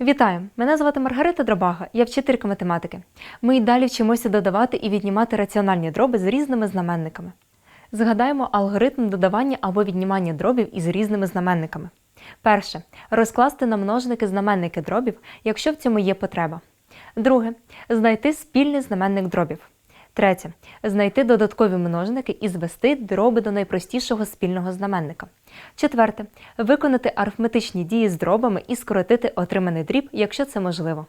Вітаю! Мене звати Маргарита Дробага, я вчителька математики. Ми й далі вчимося додавати і віднімати раціональні дроби з різними знаменниками. Згадаємо алгоритм додавання або віднімання дробів із різними знаменниками. Перше. Розкласти на множники знаменники дробів, якщо в цьому є потреба. Друге. Знайти спільний знаменник дробів. Третє. Знайти додаткові множники і звести дроби до найпростішого спільного знаменника. Четверте. Виконати арифметичні дії з дробами і скоротити отриманий дріб, якщо це можливо.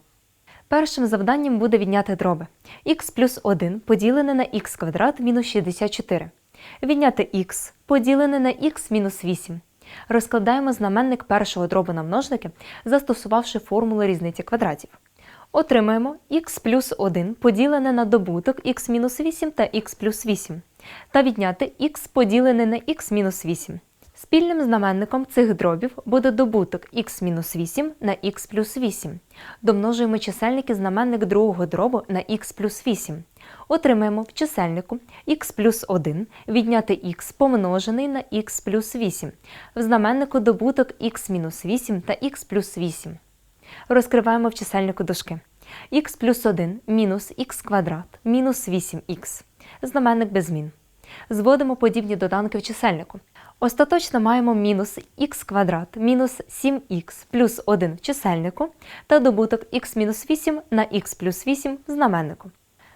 Першим завданням буде відняти дроби. х плюс 1 поділене на х квадрат мінус 64. Відняти х поділене на х мінус 8. Розкладаємо знаменник першого дробу на множники, застосувавши формулу різниці квадратів. Отримаємо х плюс 1 поділене на добуток х мінус 8 та х плюс 8. Та відняти х поділене на х мінус 8. Спільним знаменником цих дробів буде добуток х-8 на х плюс 8. Домножуємо чисельник і знаменник другого дробу на х плюс 8. Отримаємо в чисельнику х плюс 1 відняти х помножений на х плюс 8. В знаменнику добуток х-8 та х плюс 8. Розкриваємо в чисельнику дужки. х плюс 1 мінус х квадрат мінус 8х. Знаменник без змін. Зводимо подібні доданки в чисельнику. Остаточно маємо мінус х квадрат мінус 7х плюс 1 в чисельнику та добуток х мінус 8 на х плюс 8 в знаменнику.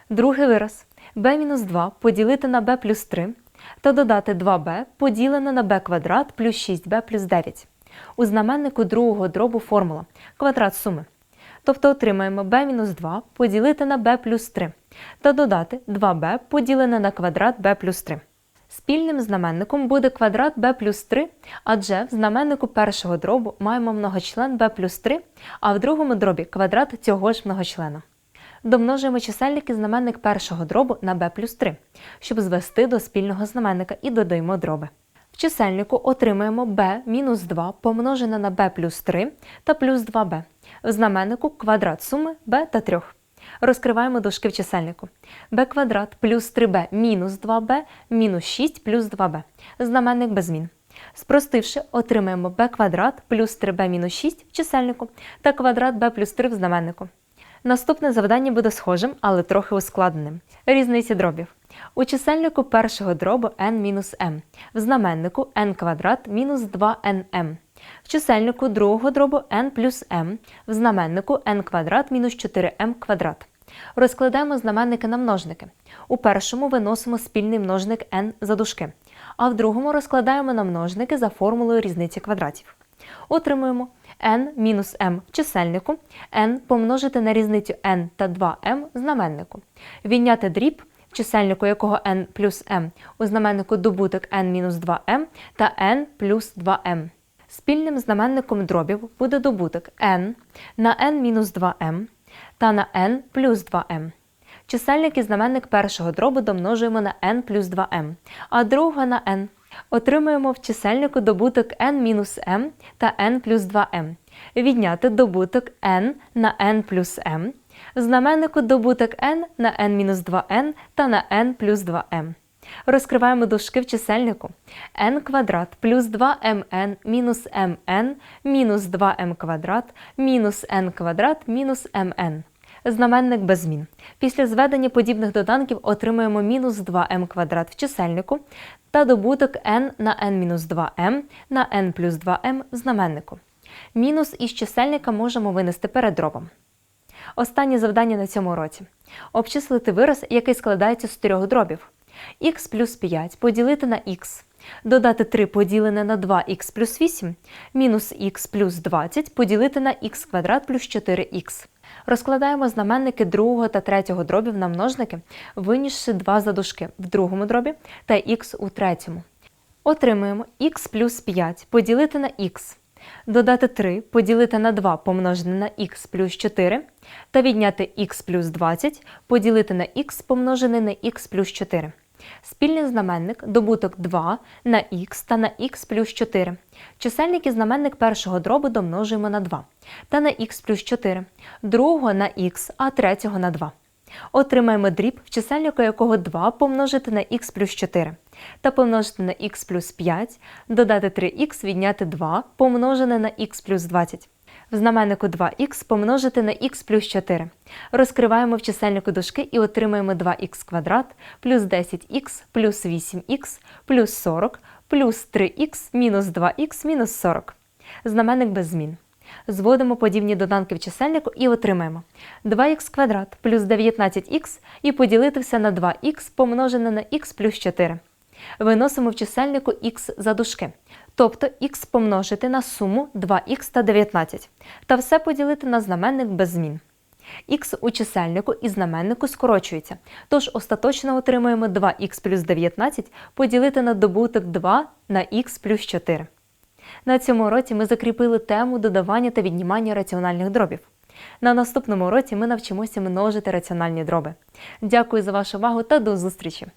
Другий вираз b мінус 2 поділити на b плюс 3 та додати 2b поділене на b квадрат плюс 6b плюс 9. У знаменнику другого дробу формула квадрат суми. Тобто отримаємо b-2 поділити на b плюс 3 та додати 2b поділене на квадрат b плюс 3. Спільним знаменником буде квадрат b плюс 3, адже в знаменнику першого дробу маємо многочлен b плюс 3, а в другому дробі квадрат цього ж многочлена. Домножуємо чисельник і знаменник першого дробу на b плюс 3, щоб звести до спільного знаменника і додаємо дроби. В чисельнику отримаємо b мінус 2 помножене на b плюс 3 та плюс 2b. В знаменнику квадрат суми b та 3. Розкриваємо дужки в чисельнику. b квадрат плюс 3b мінус 2b мінус 6 плюс 2b. Знаменник без змін. Спростивши, отримаємо b квадрат плюс 3b мінус 6 в чисельнику та квадрат b плюс 3 в знаменнику. Наступне завдання буде схожим, але трохи ускладненим. Різниці дробів. У чисельнику першого дробу n-m, в знаменнику n квадрат мінус 2nm. В чисельнику другого дробу n плюс m, в знаменнику n квадрат мінус 4m квадрат. Розкладаємо знаменники на множники. У першому виносимо спільний множник n за дужки, а в другому розкладаємо на множники за формулою різниці квадратів. Отримуємо n-m в чисельнику, n помножити на різницю n та 2m в знаменнику. Відняти дріб, чисельнику якого n плюс m, у знаменнику добуток n мінус 2m та n плюс 2m. Спільним знаменником дробів буде добуток n на n мінус 2m та на n плюс 2m. Чисельник і знаменник першого дробу домножуємо на n плюс 2m, а другого на n. Отримуємо в чисельнику добуток n-m та n плюс 2m. Відняти добуток n на n плюс m. Знаменнику добуток n на n-2n та на n плюс 2m. Розкриваємо дужки в чисельнику. n квадрат плюс 2mn мінус mn мінус 2m квадрат мінус n квадрат мінус mn. Знаменник без змін. Після зведення подібних доданків отримуємо мінус 2m квадрат в чисельнику та добуток n на n-2m на n плюс 2m в знаменнику. Мінус із чисельника можемо винести перед дробом. Останнє завдання на цьому уроці. Обчислити вираз, який складається з трьох дробів. х плюс 5 поділити на х. Додати 3 поділене на 2х плюс 8, мінус х плюс 20 поділити на х квадрат плюс 4х. Розкладаємо знаменники другого та третього дробів на множники, винісши два задушки в другому дробі та х у третьому. Отримуємо х плюс 5 поділити на х. Додати 3 поділити на 2 помножене на х плюс 4 та відняти х плюс 20 поділити на х помножене на х плюс 4. Спільний знаменник добуток 2 на х та на х плюс 4. Чисельник і знаменник першого дробу домножуємо на 2 та на х плюс 4, другого на х, а третього на 2. Отримаємо дріб, в чисельнику якого 2 помножити на х плюс 4 та помножити на х плюс 5, додати 3х відняти 2 помножене на х плюс 20. В знаменнику 2х помножити на х плюс 4. Розкриваємо в чисельнику дужки і отримаємо 2х квадрат плюс 10х плюс 8х плюс 40 плюс 3х мінус 2х мінус 40. Знаменник без змін. Зводимо подібні доданки в чисельнику і отримаємо 2х квадрат плюс 19х і поділити все на 2х помножене на х плюс 4. Виносимо в чисельнику х за дужки, тобто х помножити на суму 2х та 19, та все поділити на знаменник без змін. Х у чисельнику і знаменнику скорочується, тож остаточно отримуємо 2х плюс 19 поділити на добуток 2 на х плюс 4. На цьому уроці ми закріпили тему додавання та віднімання раціональних дробів. На наступному уроці ми навчимося множити раціональні дроби. Дякую за вашу увагу та до зустрічі!